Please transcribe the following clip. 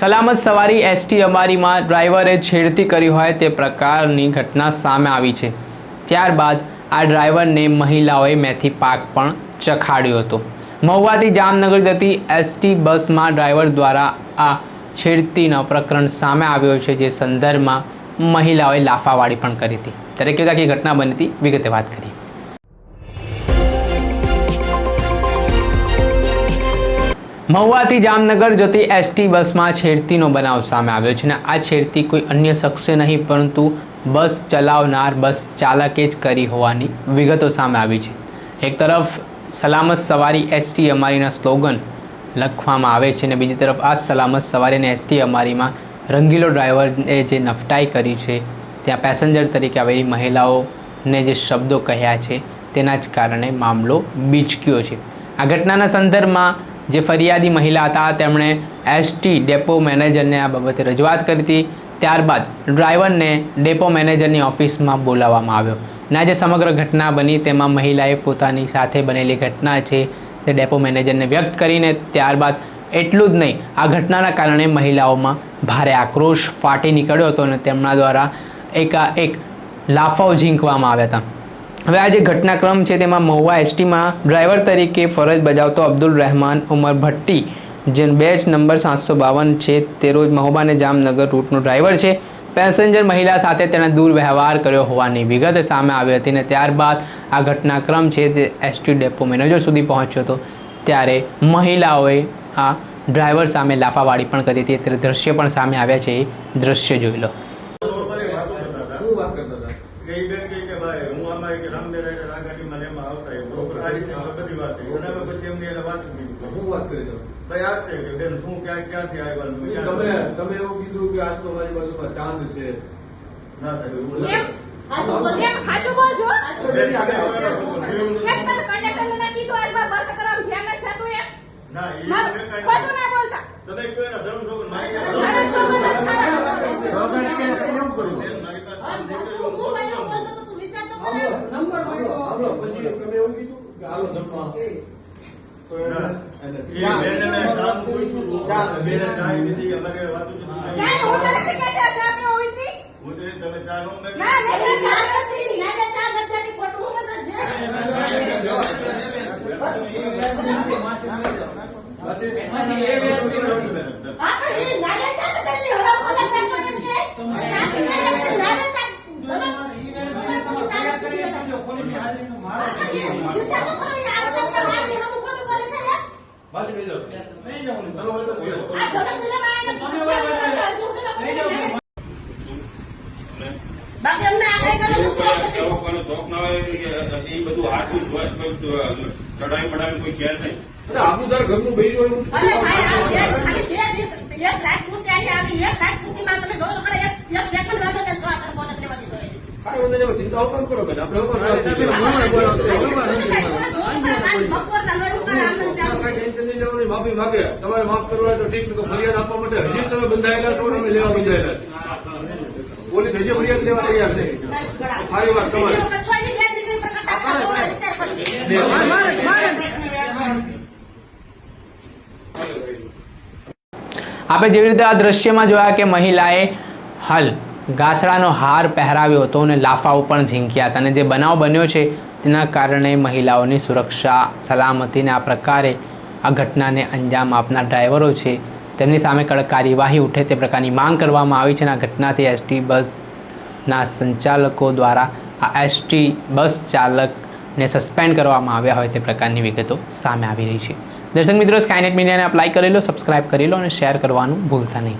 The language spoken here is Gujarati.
સલામત સવારી એસટી અમારીમાં ડ્રાઈવરે છેડતી કરી હોય તે પ્રકારની ઘટના સામે આવી છે. ત્યારબાદ આ ડ્રાઈવરને મહિલાઓએ મેથી પાક પણ ચખાડ્યો હતો. મહુવાથી જામનગર જતી એસટી બસમાં ડ્રાઈવર દ્વારા આ છેડતીનો પ્રકરણ સામે આવ્યો છે, જે સંદર્ભમાં મહિલાઓએ લાફાવાળી પણ કરી હતી. ત્યારે કેવી ઘટના બની હતી. વિગતે વાત કરીએ. મહુવાથી જામનગર જતી એસટી બસમાં છેડતીનો બનાવ સામે આવ્યો છે અને આ છેડતી કોઈ અન્ય શખ્સે નહીં, પરંતુ બસ ચલાવનાર બસ ચાલકે જ કરી હોવાની વિગતો સામે આવી છે. એક તરફ, સલામત સવારી એસટી અમારીના સ્લોગન લખવામાં આવે છે અને બીજી તરફ, આ સલામત સવારી અને એસટી અમારીમાં રંગીલો ડ્રાઈવરએ જે નફટાઈ કરી છે, ત્યાં પેસેન્જર તરીકે આવેલી મહિલાઓને જે શબ્દો કહ્યા છે, તેના જ કારણે મામલો બીચક્યો છે. આ ઘટનાના સંદર્ભમાં જે ફરિયાદી મહિલા હતા, તેમણે એસટી ડેપો મેનેજરને આ બાબતે રજૂઆત કરી હતી. ત્યારબાદ ડ્રાઈવરને ડેપો મેનેજરની ઓફિસમાં બોલાવવામાં આવ્યો. ના જે સમગ્ર ઘટના બની, તેમાં મહિલાએ પોતાની સાથે બનેલી ઘટના છે, તે ડેપો મેનેજરને વ્યક્ત કરીને ત્યારબાદ એટલું જ નહીં, આ ઘટનાના કારણે મહિલાઓમાં ભારે આક્રોશ ફાટી નીકળ્યો હતો અને તેમના દ્વારા એકાએક લાફાઓ ઝીંકવામાં આવ્યા હતા. હવે આ જે ઘટનાક્રમ છે તેમાં મહુવા એસટીમાં ડ્રાઈવર તરીકે ફરજ બજાવતો અબ્દુલ રહેમાન, ઉમર ભટ્ટી જે બેચ નંબર સાતસો બાવન છે, તે રોજ મહુબાને જામનગર રૂટનો ડ્રાઈવર છે. પેસેન્જર મહિલા સાથે તેણે દુર્વ્યવહાર કર્યો હોવાની વિગત સામે આવી હતી અને ત્યારબાદ આ ઘટનાક્રમ છે તે એસટી ડેપો મેનેજર સુધી પહોંચ્યો હતો. ત્યારે મહિલાઓએ આ ડ્રાઈવર સામે લાફાવાળી પણ કરી હતી. ત્યારે દ્રશ્ય પણ સામે આવ્યા છે. એ દ્રશ્ય જોઈ લો નોર્મલી વાતો કરતા હતા. શું વાત કરતા હતા કે ઈ બેન કહે કે ભાઈ હું આમાં એક રામદેવ રાયડર આ ગાડીમાં આવતા એ બરોબર. આ રીતે બધી વાત થઈ. અને પછી એમની એને વાત કીધી હું વાત કરી તમે ભાઈ આ જ કે બેન શું ક્યાં ક્યાંથી આવ્યા તમે તમે એવું કીધું કે આજ તો મારી બાજુમાં ચાંદ છે. ના સાહેબ એવું એમ? નથી. તમે બોલ- એમ હાચું બોલજો. બેન, આપણે કોઈના શું બોલ્યું એક નથી. તમે કંડક્ટરને ના કીધું, આજ બા બસ કરાવ, ધ્યાન જ છતું એમ. ના ઈ ના, તમે કાંઈ ખોટું ના બોલતા. તમે કહો એના ધર્મ છોકરો મારી મારા છોકરાને ખાવા બેન, મારી પાસે હા, દીકરીઓ હું ભાઈ એવું બોલતો તો તું વિચાર તો કરે. નંબર માંગ્યો હાલો પછી તમે એવું કીધું કે હાલો જમવા તો એને કામ પૂછ્યું હતું. બેને ચા પીધી, અમારે વાતો ના, હું તો તમે ચા નો મેં કે એ બધું હાથું જ હોય કોઈ ચડાવી પડાવી કોઈ ઘેર નહીં આપણું તારે ઘરનું ભાઈ દિવસ એક લાખ પૂરતી આવી. એક લાખ પૂરતીમાં તમે જોવો એક સેકન્ડ વાતો કે સો આખર પહોંચે લેવા દીધો એ. કાંઈ વાંધો નહીં, ચિંતા હું કેમ કરો બેન આપણે હું આ કાંઈ બપોરના લોહી ઉકાળે આમને ચાલુ છે. ટેન્શન નહીં લેવાનું માફી માગે તમારે માફ કરવા હોય તો ઠીક નહીં તો ફરિયાદ આપવા માટે હજી તમે બંધાયેલા છો ને અમે લેવા બંધાયેલા છે પોલીસ હજી ફરિયાદ લેવા તૈયાર છે સારી વાત તમારી. બીજી વખત છોયની બે દીકરી પર કરતા કરતા બહુ વિચાર કરજો. આપણે જેવી રીતે આ દ્રશ્યમાં જોયા કે મહિલાએ હાલ ગાસડાનો હાર પહેરાવ્યો હતો અને લાફાઓ પણ ઝીંક્યા હતા. અને જે બનાવ બન્યો છે, તેના કારણે મહિલાઓની સુરક્ષા, સલામતીને આ પ્રકારે આ ઘટનાને અંજામ આપનાર ડ્રાઈવરો છે. તેમની સામે કડક કાર્યવાહી ઉઠે તે પ્રકારની માંગ કરવામાં આવી છે અને આ ઘટનાથી એસટી બસના સંચાલકો દ્વારા આ એસટી બસ ચાલકને સસ્પેન્ડ કરવામાં આવ્યા હોય તે પ્રકારની વિગતો સામે આવી રહી છે. દર્શક મિત્રો સ્કાયનેટ મીડિયાને અપ્લાય કરેલો સબસ્ક્રાઇબ કરી અને શેર કરવાનું ભૂલતા નહીં.